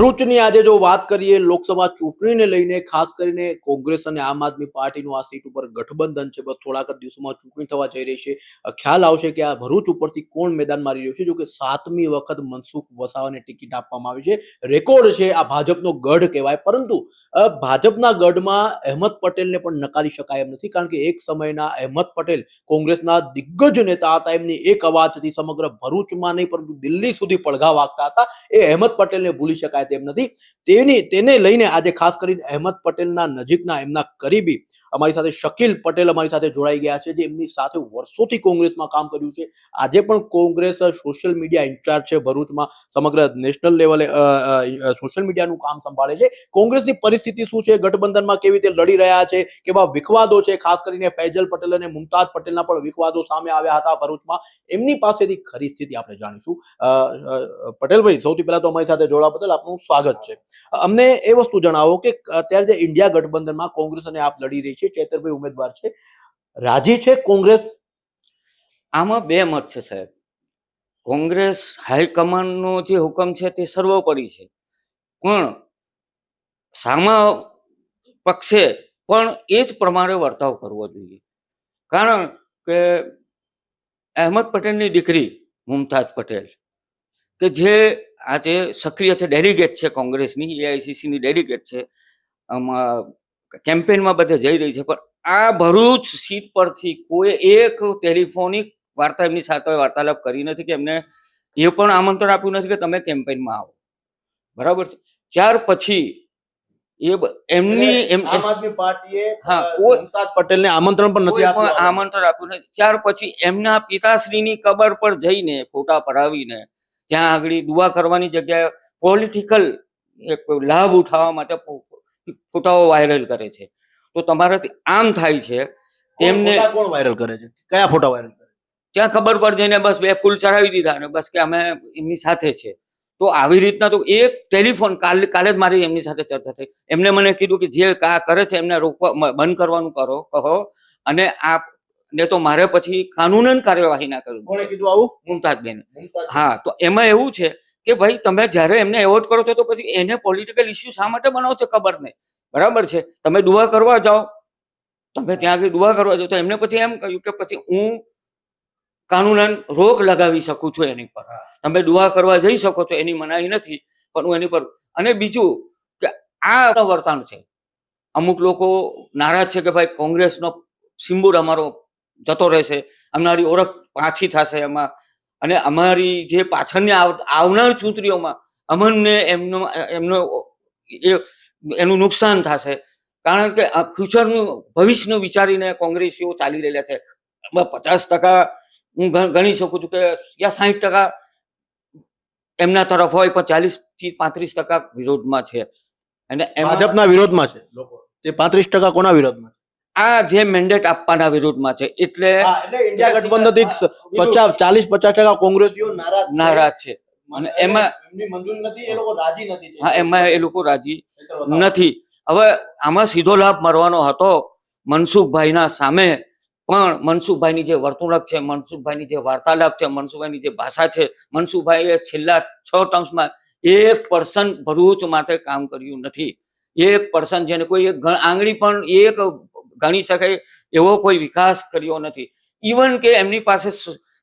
ભરૂચની આજે જો વાત કરીએ, લોકસભા ચૂંટણીને લઈને, ખાસ કરીને કોંગ્રેસ અને આમ આદમી પાર્ટીનું આ સીટ ઉપર ગઠબંધન છે, બસ થોડાક દિવસોમાં ચૂંટણી થવા જઈ રહી છે. ખ્યાલ આવશે કે આ ભરૂચ ઉપરથી કોણ મેદાન મારી રહ્યું છે જો સાતમી વખત મનસુખ વસાવાને ટિકિટ આપવામાં આવી છે. રેકોર્ડ છે આ ભાજપનો ગઢ કહેવાય, પરંતુ ભાજપના ગઢમાં અહેમદ પટેલને પણ નકારી શકાય એમ નથી, કારણ કે એક સમયના અહેમદ પટેલ કોંગ્રેસના દિગ્ગજ નેતા હતા, એમની એક અવાજથી સમગ્ર ભરૂચમાં નહીં, પરંતુ દિલ્હી સુધી પડઘા વાગતા હતા. એ અહેમદ પટેલને ભૂલી શકાય તેમ નથી. તેની તેને લઈને આજે ખાસ કરીને અહેમદ પટેલના નજીકના એમના કરીબી અમારી સાથે શકીલ પટેલ અમારી સાથે જોડાઈ ગયા છે, જે એમની સાથે વર્ષોથી કોંગ્રેસમાં કામ કર્યું છે. આજે પણ કોંગ્રેસ સોશિયલ મીડિયા ઇન્ચાર્જ છે ભરૂચમાં, સમગ્ર નેશનલ લેવલે સોશિયલ મીડિયાનું કામ સંભાળે છે. કોંગ્રેસની પરિસ્થિતિ શું છે? ગઠબંધનમાં કેવી રીતે લડી રહ્યા છે? કેવા વિખવાદો છે? ખાસ કરીને ફૈજલ પટેલ અને મુમતાજ પટેલના પણ વિખવાદો સામે આવ્યા હતા ભરૂચમાં. એમની પાસેથી ખરી સ્થિતિ આપણે જાણીશું. પટેલભાઈ, સૌથી પહેલા તો અમારી સાથે જોડવા બદલ આપનું સ્વાગત છે. અમને એ વસ્તુ જણાવો કે અત્યારે જે ઇન્ડિયા ગઠબંધનમાં કોંગ્રેસ અને આપ લડી રહી છે, ચેતરભાઈ ઉમેદવાર છે. રાજી છે કોંગ્રેસ? આમાં બે મત છે, સાહેબ. કોંગ્રેસ હાઈકમાન્ડનો જે હુકમ છે તે સર્વોપરી છે. પણ સામા પક્ષે પણ એ જ પ્રમાણે વર્તાવ કરવો જોઈએ. કારણ કે અહેમદ પટેલની દીકરી મુમતાજ પટેલ, કે જે આજે સક્રિય છે, ડેલિગેટ છે કોંગ્રેસની એઆઈસીસીની ડેલિગેટ છે. આમાં કેમ્પેનમાં બધે જઈ રહી છે પણ આ ભરૂચ સીટ પરથી કોઈ એક ટેલિફોનિક વાર્તા એમની સાથે વાર્તાલાપ કરી નથી કે એમને એ પણ આમંત્રણ આપ્યું નથી કે તમે કેમ્પેનમાં આવો. બરાબર છે? ત્યાર પછી એ એમની એમ આમ આદમી પાર્ટીએ હા, કોઈ- પટેલને આમંત્રણ પણ નથી આપ્યું આમંત્રણ આપ્યું નથી. ત્યાર પછી એમના પિતાશ્રીની કબર પર જઈને ફોટા પડાવીને ત્યાં આગળ દુઆ કરવાની જગ્યાએ પોલિટિકલ એક લાભ ઉઠાવવા માટે ફોટાઓ વાયરલ કરે છે. તો તમારાથી આમ થાય છે તેમને કોણ વાયરલ કરે છે? કયા ફોટા વાયરલ કરે ત્યાં ખબર પર જઈને બસ બે ફૂલ ચડાવી દીધા અને બસ કે અમે એમની સાથે છે. તો આવી રીતના તો એક ટેલિફોન કાલે કાલે જ મારી એમની સાથે ચર્ચા થઈ. એમને મને કીધું કે જે આ કરે છે એમને રોકવા બંધ કરવાનું કરો કહો. અને આ ને તો મારે પછી કાનૂનન કાર્યવાહી ના કરવી કોણે કીધું આવું? મુમતાજ બેન હા તો એમાં એવું છે કે ભાઈ તમે જ્યારે એમને એવોર્ડ કરો છો તો પછી એને પોલિટિકલ ઇસ્યુ શા માટે બનાવો છો ખબર નહીં. બરાબર છે? તમે દુઆ કરવા જાઓ. તમે ત્યાં આગળ દુઆ કરવા જાઓ. તો એમને પછી એમ કહ્યું કે પછી હું કાનૂનન રોક લગાવી શકું છું એની પર. તમે દુઆ કરવા જઈ શકો છો એની મનાઈ નથી. પણ હું એની પર અને બીજું કે આ વર્તન છે. અમુક લોકો નારાજ છે કે ભાઈ કોંગ્રેસનો સિમ્બોલ અમારો જતો રહેશે. અમારી ઓળખ પાછી થશે એમાં. અને અમારી જે પાછળની આવનાર ચૂંટણીઓમાં અમને એમનો એમનો એ એનું નુકસાન થશે. કારણ કે ફ્યુચરનું ભવિષ્યનું વિચારીને કોંગ્રેસીઓ ચાલી રહેલા છે. પચાસ ટકા હું ગણી શકું છું કે યા સાહીઠ ટકા એમના તરફ હોય પણ ચાલીસથી પાંત્રીસ ટકા વિરોધમાં છે. અને ભાજપના વિરોધમાં છે. લોકો. તે પાંત્રીસ ટકા કોના વિરોધમાં આ જે મેન્ડેટ આપવાના વિરોધમાં છે એટલે ઇન્ડિયા ગઠબંધનથી પચાસ ચાલીસ પચાસ ટકા કોંગ્રેસીઓ નારાજ છે. અને એમાં- નથી એ લોકો રાજી નથી. હા એમાં એ લોકો રાજી નથી નથી. હવે આમાં સીધો લાભ મળવાનો હતો મનસુખભાઈના સામે પણ મનસુખભાઈની જે વર્તુળક છે મનસુખભાઈની જે વાર્તાલાપ છે મનસુખભાઈની જે ભાષા છે મનસુખભાઈએ છેલ્લા છ ટર્મ્સમાં એક પર્સન ભરૂચ માટે કામ કર્યું નથી. એક પર્સન જેને કોઈ એક આંગળી પણ એક ગણી શકાય એવો કોઈ વિકાસ કર્યો નથી. ઇવન કે એમની પાસે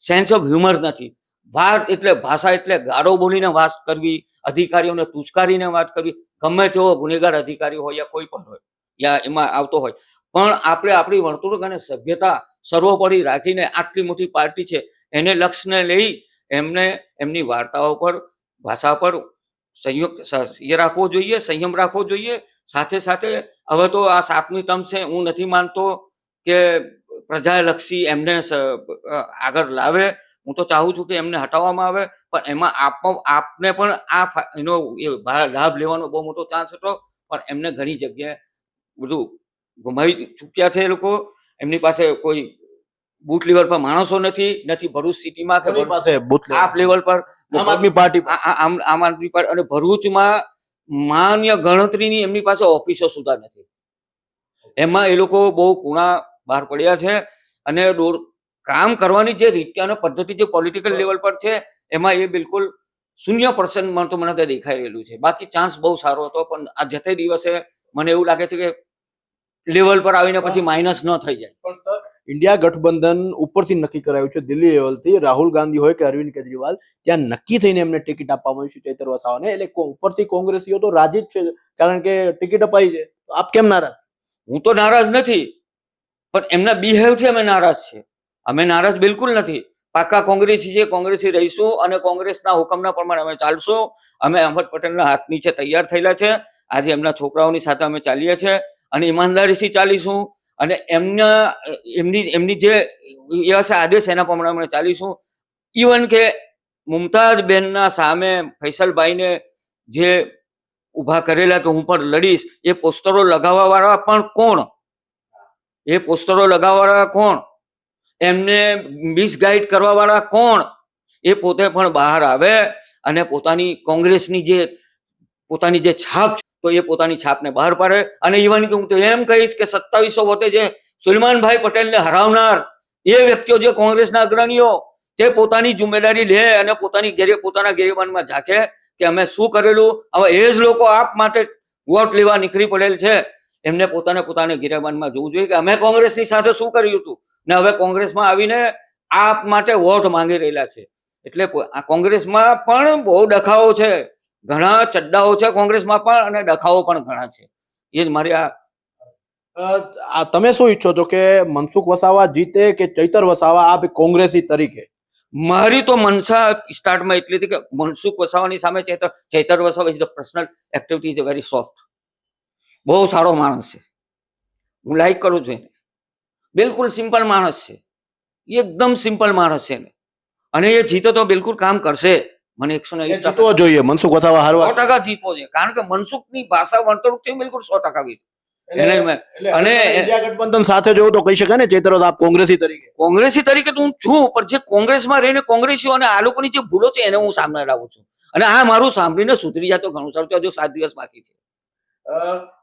સેન્સ ઓફ હ્યુમર નથી. વાત એટલે, ભાષા એટલે ગાળો બોલીને વાત કરવી, અધિકારીઓને તુસ્કારીને વાત કરવી, ગમે તેવો ગુનેગાર અધિકારી હોય યા કોઈ પણ હોય, યા એમાં આવતો હોય. પણ આપણે આપણી વર્તુળક અને સભ્યતા સર્વોપરી રાખીને આટલી મોટી પાર્ટી છે, એને લક્ષ્યને લઈ એમને એમની વાર્તાઓ પર, ભાષા પર સંયુક્ત રાખવો જોઈએ, સંયમ રાખવો જોઈએ સાથે સાથે હવે તો આ સાતમી ટર્મ છે હું નથી માનતો કે પ્રજાલક્ષી એમને આગળ લાવે. હું તો ચાહું છું કે એમને હટાવવામાં આવે પણ એમાં આપ આપને પણ આ એનો લાભ લેવાનો બહુ મોટો ચાન્સ હતો પણ એમને ઘણી જગ્યાએ બધું ગુમાવી ચૂક્યા છે એ લોકો. એમની પાસે કોઈ બૂથ લેવલ પર માણસો નથી નથી ભરૂચ સિટીમાં કે પાસે બુથ આપ લેવલ. પર આમ આદમી પાર્ટી આમ આદમી પાર્ટી અને ભરૂચમાં માન્ય ગણતરીની એમની પાસે ઓફિસો સુધા નથી. એમાં એ લોકો બહુ કુણા બહાર પડ્યા છે અને કામ કરવાની જે રીત અને પદ્ધતિ જે પોલિટિકલ લેવલ પર છે એમાં એ બિલકુલ શૂન્ય પર્સન્ટમાં તો મને તે દેખાઈ રહેલું છે. બાકી ચાન્સ બહુ સારો હતો પણ આ જતે દિવસે મને એવું લાગે છે કે લેવલ પર આવીને પછી માઇનસ ન થઈ જાય. પણ સર ઇન્ડિયા ગઠબંધન ઉપરથી નક્કી કરાયું છે દિલ્હી લેવલથી. રાહુલ ગાંધી હોય કે અરવિંદ કેજરીવાલ, ત્યાં નક્કી થઈને એમને ટિકિટ આપવામાં આવી છે ચૈતર વસાવાને. એટલે ઉપરથી કોંગ્રેસીઓ તો રાજી જ છે, કારણ કે ટિકિટ અપાઈ છે. આપ કેમ નારાજ? હું તો નારાજ નથી, પણ એમના બિહેવથી અમે નારાજ છીએ. અમે નારાજ બિલકુલ નથી. પાકા કોંગ્રેસી છે, કોંગ્રેસી રહીશું અને કોંગ્રેસના હુકમના પ્રમાણે અમે ચાલશું. અમે અહમદ પટેલના હાથ નીચે તૈયાર થયેલા છે. આજે એમના છોકરાઓની સાથે અમે ચાલીએ છીએ અને ઈમાનદારીથી ચાલીશું. અને એમના, એમની એમની જે વ્યવસ્થા આદેશ એના પ્રમાણે અમે ચાલીશું. ઇવન કે મુમતાજ બેનના સામે ફૈસલભાઈને જે ઊભા કરેલા કે હું પણ લડીશ, એ પોસ્ટરો લગાવવા વાળા પણ કોણ? એ પોસ્ટરો લગાવવા વાળા કોણ? એમને મિસગાઈડ કરવા વાળા કોણ? એ પોતે પણ બહાર આવે અને પોતાની કોંગ્રેસની જે પોતાની જે છાપ છે, તો એ પોતાની છાપને બહાર પાડે. અને ઇવન કે હું તો એમ કહીશ કે સત્તાવીસો વતે જે સુલમાનભાઈ પટેલને હરાવનાર એ વ્યક્તિઓ જે કોંગ્રેસના અગ્રણીઓ જે પોતાની જિમ્મેદારી લે અને પોતાની ગેરે પોતાના ગેરેબાનમાં ઝાંકે કે અમે શું કરેલું? હવે એ જ લોકો આપ માટે વોટ લેવા નીકળી પડેલ છે. એમને પોતાને પોતાને ગેરેબાનમાં જોવું જોઈએ કે અમે કોંગ્રેસની સાથે શું કર્યું હતું? ને હવે કોંગ્રેસમાં આવીને આપ માટે વોટ માંગી રહેલા છે. એટલે આ કોંગ્રેસમાં પણ બહુ ડખાઓ છે. ઘણા ચડ્ડાઓ છે કોંગ્રેસમાં પણ અને ડખાઓ પણ ઘણા છે. એ જ મારી આ આ તમે શું ઈચ્છો છો કે મનસુખ વસાવા જીતે કે ચૈતર વસાવા આપ કોંગ્રેસી તરીકે? મારી તો મનસા સ્ટાર્ટમાં એટલી હતી કે મનસુખ વસાવાની સામે Chaitar Chaitar Vasava is the personal activity is very soft બહુ સારો માણસ છે. હું લાઈક કરું છું એને. બિલકુલ સિમ્પલ માણસ છે. એકદમ સિમ્પલ માણસ છે એને. અને એ જીતે તો બિલકુલ કામ કરશે. મને એકસો ને જીતવો જોઈએ મનસુખ વસાવા સો ટકા જીતવો જોઈએ. કારણ કે મનસુખની ભાષા વર્તણૂક છે બિલકુલ સો ટકા એને અને- ગઠબંધન સાથે જોવું તો કહી શકાય ને ચૈતર આપ કોંગ્રેસી તરીકે. કોંગ્રેસી તરીકે તો હું છું પણ જે કોંગ્રેસમાં રહીને કોંગ્રેસીઓ અને આ લોકોની જે ભૂલો છે એને હું સામે લાવું છું. અને આ મારું સાંભળીને સુધરી જાય તો ઘણું સારું હજુ સાત દિવસ બાકી છે.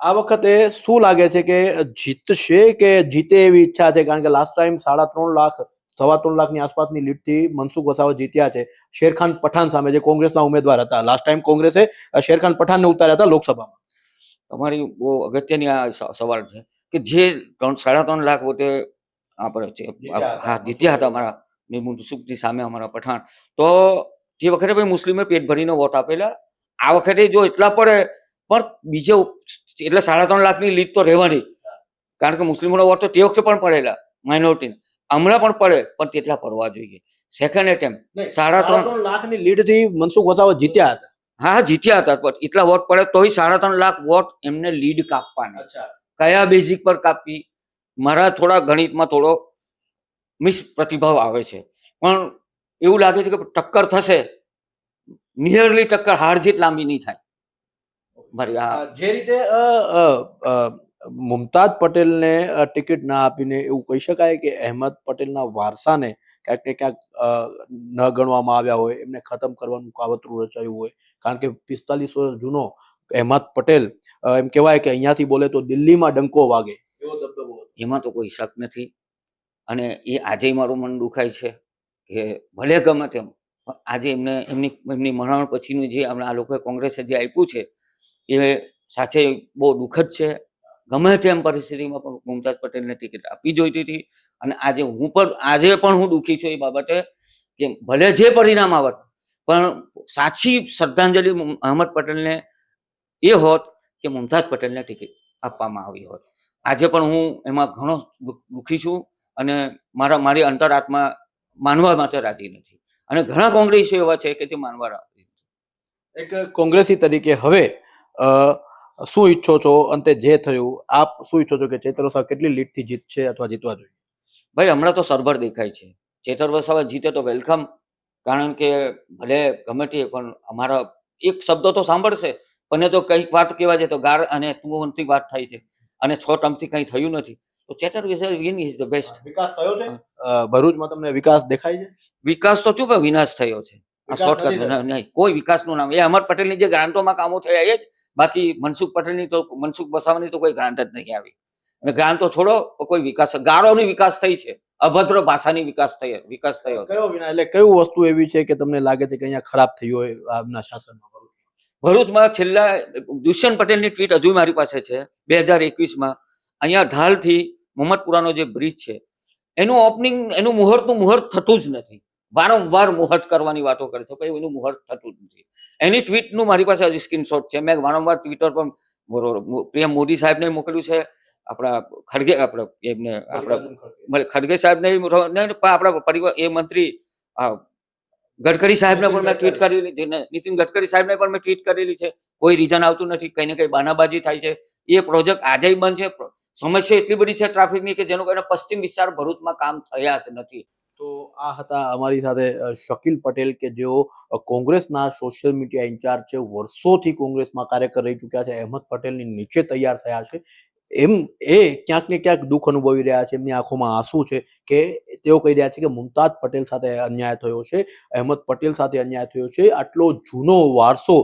આ વખતે શું લાગે છે કે જીતશે કે જીતે એવી ઈચ્છા છે? કારણ કે લાસ્ટ ટાઈમ સાડા ત્રણ લાખ સવા ત્રણ લાખની આસપાસની લીડથી મનસુખ વસાવા જીત્યા છે. શેરખાન પઠાણ સામે જે કોંગ્રેસના ઉમેદવાર હતા. લાસ્ટ ટાઈમ કોંગ્રેસે શેરખાન પઠાણને ઉતાર્યા હતા લોકસભામાં. અમારી બહુ અગત્યની આ સવાલ છે કે જે ત્રણ સાડા ત્રણ લાખ વોટે આપણે. હા જીત્યા હતા અમારા મુનસુખની સામે અમારા પઠાણ. તો તે વખતે ભાઈ મુસ્લિમે પેટ ભરીને વોટ આપેલા આ વખતે જો એટલા પડે પણ બીજે એટલે સાડા ત્રણ લાખની લીડ તો રહેવાની કારણ કે મુસ્લિમોનો વોટ તો તે વખતે પણ પડેલા માઇનોરિટી હમણાં પણ પડે પણ તેટલા પડવા જોઈએ. સેકન્ડ એટેમ્પ સાડા ત્રણ ત્રણ લાખની લીડથી મનસુખ વસાવા જીત્યા હતા. હા જીત્યા હતા પણ એટલા વોટ પડે તોય સાડા ત્રણ લાખ વોટ એમને લીડ કાપવાના. કયા બેઝિક પર કાપવી મારા થોડા ગણિતમાં થોડો મિસ પ્રતિભાવ આવે છે. પણ એવું લાગે છે કે ટક્કર થશે. નિયરલી ટક્કર હાર જીત લાંબી નહીં થાય. મારી જે રીતે મુમતાજ પટેલને ટિકિટ ના આપીને એવું કહી શકાય કે અહેમદ પટેલના વારસાને ક્યાંક ને ક્યાંક ન ગણવામાં આવ્યા હોય એમને ખતમ કરવાનું કાવતરું રચાયું હોય. કારણ કે પિસ્તાલીસ વર્ષ જૂનો અહેમદ પટેલ એમ કહેવાય કે અહીંયાથી બોલે તો દિલ્હીમાં ડંકો વાગે. એવો દબદબો એમાં તો કોઈ શક નથી. અને એ આજે મારું મન દુખાય છે કે ભલે ગમે તેમ આજે એમને એમની એમની મરણ પછીનું જે હમણાં આ લોકોએ કોંગ્રેસે જે આપ્યું છે એ સાચે બહુ દુઃખદ છે. ગમે તેમ પરિસ્થિતિમાં પણ મુમતાજ પટેલને ટિકિટ આપવી જોઈતી હતી. અને આજે હું પણ, આજે પણ હું દુઃખી છું એ બાબતે કે ભલે જે પરિણામ આવત, પણ સાચી શ્રદ્ધાંજલિ અહમદ પટેલને એ હોત કે મુમતાજ પટેલને ટિકિટ આપવામાં આવી હોત. આજે પણ હું એમાં ઘણો દુઃખી છું અને મારા, મારી અંતરાત્મા માનવા માટે રાજી નથી. અને ઘણા કોંગ્રેસીઓ એવા છે કે તે માનવા રાજી. એક કોંગ્રેસી તરીકે હવે શું ઈચ્છો છો? અંતે જે થયું આપ શું ઈચ્છો છો કે ચેતર વસાવા કેટલી લીડથી જીતશે અથવા જીતવા જોઈએ? ભાઈ હમણાં તો સરભર દેખાય છે. ચેતર વસાવા જીતે તો વેલકમ કારણ કે ભલે ગમે તે પણ અમારા એક શબ્દો તો સાંભળશે. પણ એ તો કંઈક વાત કહેવા છે તો ગાર અને તુંથી વાત થાય છે. અને છ ટર્મથી કંઈ થયું નથી. તો ચેતર વિશે વિન ઇઝ ધ બેસ્ટ. વિકાસ થયો છે? ભરૂચમાં તમને વિકાસ દેખાય છે? વિકાસ તો શું ભાઈ વિનાશ થયો છે. આ શોર્ટકટ નહીં કોઈ વિકાસનું નામ. એ અમર પટેલની જે ગ્રાન્ટોમાં કામો થયા એ જ. બાકી મનસુખ પટેલની તો મનસુખ વસાવાની તો કોઈ ગ્રાન્ટ જ નહીં આવી. અને ગ્રાન્ટો છોડો કોઈ વિકાસ ગાળોની વિકાસ થઈ છે. અભદ્ર ભાષાની વિકાસ થઈ વિકાસ થયો કયો વિના એટલે કયું વસ્તુ એવી છે કે તમને લાગે છે કે અહીંયા ખરાબ થયું હોય આમના શાસનમાં? ભરૂચમાં છેલ્લા દુષ્યંત પટેલની ટ્વીટ હજુ મારી પાસે છે બે હજાર એકવીસમાં. અહીંયા ઢાલથી મોહમ્મદપુરાનો જે બ્રિજ છે એનું ઓપનિંગ એનું મુહૂર્તનું મુહૂર્ત થતું જ નથી. વારંવાર મુહૂર્ત કરવાની વાતો કરે છે. પણ એનું મુહૂર્ત થતું જ નથી. એની ટ્વીટનું મારી પાસે હજી સ્ક્રીનશોટ છે. મેં વારંવાર ટ્વિટર પર પીએમ મોદી સાહેબને મોકલ્યું છે. આપણા ખડગે આપણે એમને આપણા ખડગે સાહેબને આપણા પરિવાર એ મંત્રી ગડકરી સાહેબને પણ મેં ટ્વીટ કરેલી છે. નીતિન ગડકરી સાહેબને પણ મેં ટ્વીટ કરેલી છે. કોઈ રીઝન આવતું નથી. કઈ ને કઈ બાનાબાજી થાય છે. એ પ્રોજેક્ટ આજે બંધ છે. સમસ્યા એટલી બધી છે ટ્રાફિકની કે જેનું કારણે પશ્ચિમ વિસ્તાર ભરૂચમાં કામ થયા જ નથી. તો આ હતા અમારી સાથે શકીલ પટેલ કે જેઓ કોંગ્રેસના સોશિયલ મીડિયા ઇન્ચાર્જ છે, વર્ષોથી કોંગ્રેસમાં કાર્ય કરી ચૂક્યા છે. અહેમદ પટેલની નીચે તૈયાર થયા છે. એમ એ ક્યાંક ને ક્યાંક દુઃખ અનુભવી રહ્યા છે, એમની આંખોમાં આંસુ છે કે તેઓ કહી રહ્યા છે કે મુમતાજ પટેલ સાથે અન્યાય થયો છે, અહેમદ પટેલ સાથે અન્યાય થયો છે. આટલો જૂનો વારસો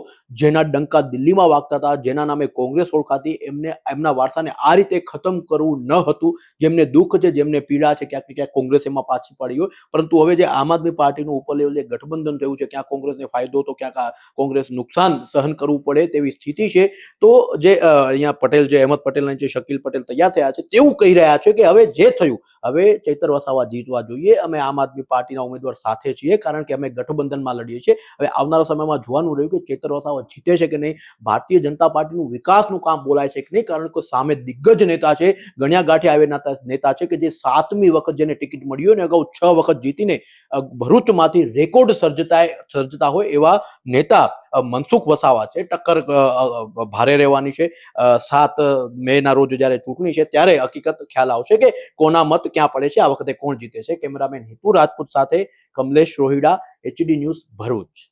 જેના ડંકા દિલ્હીમાં વાગતા હતા, જેના નામે કોંગ્રેસ ઓળખાતી, એમને, એમના વારસાને આ રીતે ખતમ કરવું ન હતું. જેમને દુઃખ છે, જેમને પીડા છે, ક્યાંક ને ક્યાંક કોંગ્રેસ એમાં પાછી પડી હોય. પરંતુ હવે જે આમ આદમી પાર્ટીનું ઉપર લેવલે ગઠબંધન થયું છે, ક્યાં કોંગ્રેસને ફાયદો તો ક્યાંક કોંગ્રેસ નુકસાન સહન કરવું પડે તેવી સ્થિતિ છે. તો જે અહીંયા પટેલ જે અહેમદ પટેલના જે શકીલ પટેલ તૈયાર થયા છે, તેવું કહી રહ્યા છે કે હવે જે થયું, હવે ચૈતર વસાવા જીતવા જોઈએ, અમે આમ આદમી પાર્ટીના ઉમેદવાર સાથે છીએ, કારણ કે અમે ગઠબંધનમાં લડીએ છીએ. હવે આવનારા સમયમાં જોવાનું રહ્યું કે ચૈતર વસાવા જીતે છે કે નહીં, ભારતીય જનતા પાર્ટીનું વિકાસનું કામ બોલાય છે કે નહીં, કારણ કે સામે દિગ્ગજ નેતા છે, ગણ્યા ગાંઠે આવેલા નેતા- છે કે જે સાતમી વખત જેને ટિકિટ મળ્યું અને અગાઉ છ વખત જીતીને ભરૂચમાંથી રેકોર્ડ સર્જતા સર્જતા હોય એવા નેતા મનસુખ વસાવા છે. ટક્કર ભારે રહેવાની છે. સાત મે ના રોજ જ્યારે ચૂંટણી છે ત્યારે હકીકત ખ્યાલ આવશે કે કોના મત ક્યાં પડે છે. આ વખતે કોણ જીતે છે? કેમેરામેન હિતુ રાજપૂત સાથે કમલેશ રોહિડા એચડી ન્યૂઝ ભરૂચ.